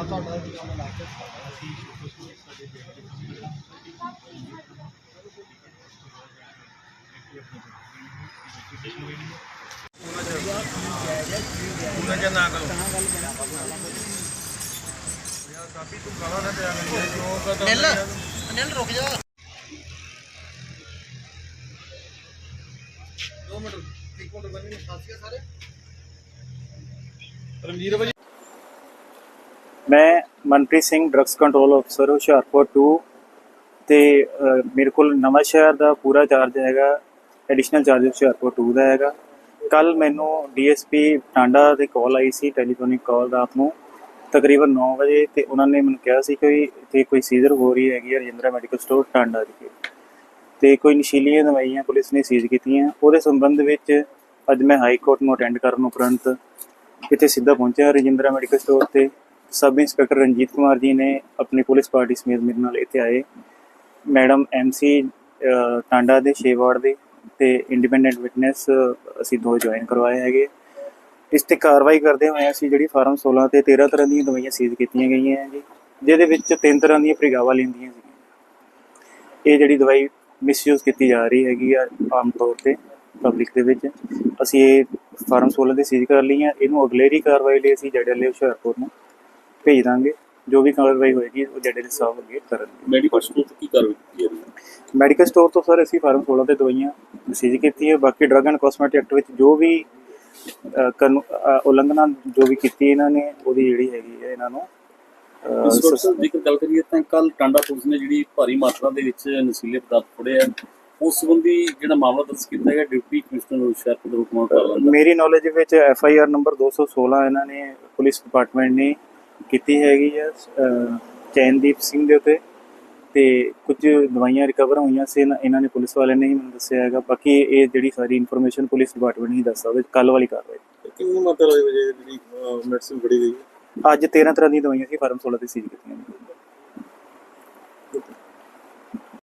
ਅਸੀਂ ਸ਼ੁਰੂ ਤੋਂ ਸਾਡੇ ਬੇਟੇ ਨੂੰ ਉਹਨਾਂ ਜਾਂ ਨਾ ਕਰੋ। ਯਾਰ ਕਾਪੀ ਤੂੰ ਗਾਲਾਂ ਨਾ ਦਿਆ ਕਰ ਜੋ ਕਹਤਾ ਨਿਲ ਨਿਲ ਰੁਕ ਜਾ। ਦੋ ਮਿੰਟ ਇੱਕ ਮਿੰਟ ਬੰਨੀ ਸਾਥੀਆ ਸਾਰੇ ਰਣਜੀਤ ਭਾਜੀ ਮੈਂ ਮਨਪ੍ਰੀਤ ਸਿੰਘ ਡਰੱਗਸ ਕੰਟਰੋਲ ਅਫਸਰ ਹੁਸ਼ਿਆਰਪੁਰ 2 ਤੇ ਮੇਰੇ ਕੋਲ ਨਵਾਂ ਸ਼ਹਿਰ ਦਾ ਪੂਰਾ ਚਾਰਜ ਹੈਗਾ ਐਡੀਸ਼ਨਲ ਚਾਰਜ ਹੁਸ਼ਿਆਰਪੁਰ 2 ਦਾ ਹੈਗਾ। ਕੱਲ ਮੈਨੂੰ ਡੀਐਸਪੀ ਟਾਂਡਾ ਦੀ ਕਾਲ ਆਈ ਸੀ ਟੈਲੀਫੋਨਿਕ ਕਾਲ ਰਾਤ ਨੂੰ, ਤਕਰੀਬਨ 9 ਵਜੇ ਤੇ ਉਹਨਾਂ ਨੇ ਮੈਨੂੰ ਕਿਹਾ ਸੀ ਕਿ ਇੱਥੇ ਕੋਈ ਸੀਜ਼ਰ ਹੋ ਰਹੀ ਹੈਗੀ ਹੈ ਰਜਿੰਦਰਾ ਮੈਡੀਕਲ ਸਟੋਰ ਟਾਂਡਾ ਦੀ ਤੇ ਕੋਈ ਨਸ਼ੀਲੀਆਂ ਦਵਾਈਆਂ ਪੁਲਿਸ ਨੇ ਸੀਜ਼ ਕੀਤੀਆਂ। ਉਹਦੇ ਸੰਬੰਧ ਵਿੱਚ ਅੱਜ ਮੈਂ ਹਾਈ ਕੋਰਟ ਨੂੰ ਅਟੈਂਡ ਕਰਨ ਉਪਰੰਤ ਇੱਥੇ ਸਿੱਧਾ ਪਹੁੰਚਿਆ ਰਜਿੰਦਰਾ ਮੈਡੀਕਲ ਸਟੋਰ ਤੇ। ਸਬ ਇੰਸਪੈਕਟਰ ਰਣਜੀਤ ਕੁਮਾਰ ਜੀ ਨੇ ਆਪਣੀ ਪੁਲਿਸ ਪਾਰਟੀ ਸਮੇਤ ਮੇਰੇ ਨਾਲ ਇੱਥੇ ਆਏ। ਮੈਡਮ ਐਮਸੀ ਟਾਂਡਾ ਦੇ 6 ਦੇ ਤੇ ਇੰਡੀਪੈਂਡੈਂਟ ਵਿਟਨੈਸ ਅਸੀਂ ਦੋ ਜੁਆਇਨ ਕਰਵਾਏ ਹੈਗੇ। ਇਸ ਤੇ ਕਾਰਵਾਈ ਕਰਦੇ ਹੋਏ ਅਸੀਂ ਜਿਹੜੀ ਫਾਰਮ 16 ਤੇ 13 ਤਰ੍ਹਾਂ ਦੀਆਂ ਦਵਾਈਆਂ ਸੀਜ਼ ਕੀਤੀਆਂ ਗਈਆਂ ਹੈ ਜੀ ਜਿਹਦੇ ਵਿੱਚ ਤਿੰਨ ਤਰ੍ਹਾਂ ਦੀਆਂ ਪ੍ਰਿਗਾਵਾ ਲੈਂਦੀਆਂ ਸੀ ਇਹ ਜਿਹੜੀ ਦਵਾਈ ਮਿਸਯੂਜ਼ ਕੀਤੀ ਜਾ ਰਹੀ ਹੈਗੀ ਆ ਆਮ ਤੌਰ ਤੇ ਪਬਲਿਕ ਦੇ ਵਿੱਚ, ਅਸੀਂ ਇਹ ਫਾਰਮ 16 ਦੇ ਸੀਜ਼ ਕਰ ਲਈਆਂ। ਇਹਨੂੰ ਅਗਲੇਰੀ ਕਾਰਵਾਈ ਲਈ ਅਸੀਂ ਜੜਲੇ ਹੁਸ਼ਿਆਰਪੁਰ ਨੂੰ ਭੇਜ ਦਾਂਗੇ ਜੋ ਵੀ ਕਾਰਵਾਈ ਹੋਏਗੀ ਉਹ ਦੇ ਸਾਹਿਬ ਅੱਗੇ ਕਰਨਗੇ ਮੈਡੀਕਲ ਸਟੋਰ ਤੇ ਕੀ ਕਾਰਵਾਈ ਕੀਤੀ ਹੈ ਮੈਡੀਕਲ ਸਟੋਰ ਤੋਂ ਸਰ ਅਸੀਂ ਫਾਰਮ 16 ਤੇ ਦਵਾਈਆਂ ਸੀਜ਼ ਕੀਤੀ ਹੈ। ਬਾਕੀ ਡਰੱਗ ਐਂਡ ਕਾਸਮੈਟਿਕ ਐਕਟ ਵਿੱਚ ਜੋ ਵੀ ਉਲੰਘਣਾ ਜੋ ਵੀ ਕੀਤੀ ਇਹਨਾਂ ਨੇ ਉਹਦੀ ਜਿਹੜੀ ਹੈਗੀ ਹੈ ਇਹਨਾਂ ਨੂੰ ਜੇਕਰ ਗੱਲ ਕਰੀਏ ਤਾਂ ਕੱਲ ਟਾਂਡਾ ਪੁਲਿਸ ਨੇ ਜਿਹੜੀ ਭਾਰੀ ਮਾਤਰਾ ਦੇ ਵਿੱਚ ਨਸ਼ੀਲੇ ਪਦਾਰਥ ਫੜੇ ਆ ਉਸ ਸੰਬੰਧੀ ਜਿਹੜਾ ਮਾਮਲਾ ਦਰਜ ਕੀਤਾ ਗਿਆ ਡਿਪਟੀ ਕਮਿਸ਼ਨਰ ਹੁਸ਼ਿਆਰਪੁਰ ਦੇ ਹੁਕਮਾਂ ਦਾ ਮੇਰੀ ਨੌਲੇਜ ਵਿੱਚ ਐਫ ਆਈ ਆਰ ਨੰਬਰ 216 ਇਹਨਾਂ ਨੇ ਪੁਲਿਸ ਡਿਪਾਰਟਮੈਂਟ ਨੇ ਕੀਤੀ ਹੈਗੀ ਅਹ, ਚੈਨਦੀਪ ਸਿੰਘ ਦੇ ਉੱਤੇ। ਤੇ ਕੁਝ ਦਵਾਈਆਂ ਰਿਕਵਰ ਹੋਈਆਂ ਸੀ ਇਹਨਾਂ- ਇਹਨਾਂ ਨੇ ਪੁਲਿਸ ਵਾਲਿਆਂ ਨੇ ਹੀ ਮੈਨੂੰ ਦੱਸਿਆ ਹੈਗਾ। ਬਾਕੀ ਇਹ ਜਿਹੜੀ ਸਾਰੀ ਇਨਫੋਰਮੇਸ਼ਨ ਪੁਲਿਸ ਡਿਪਾਰਟਮੈਂਟ ਹੀ ਦੱਸ ਸਕਦਾ ਕੱਲ ਵਾਲੀ ਕਾਰਵਾਈ। ਕਿੰਨੀ ਮਾਤਰਾ ਦੇ ਵਜੇ ਜਿਹੜੀ ਮੈਡੀਸਿਨ ਫੜੀ ਗਈ? ਅੱਜ 13 ਤਰ੍ਹਾਂ ਦੀਆਂ ਦਵਾਈਆਂ ਸੀ ਫਾਰਮ 16 ਤੇ ਸੀਜ਼ ਕੀਤੀਆਂ ਨੇ।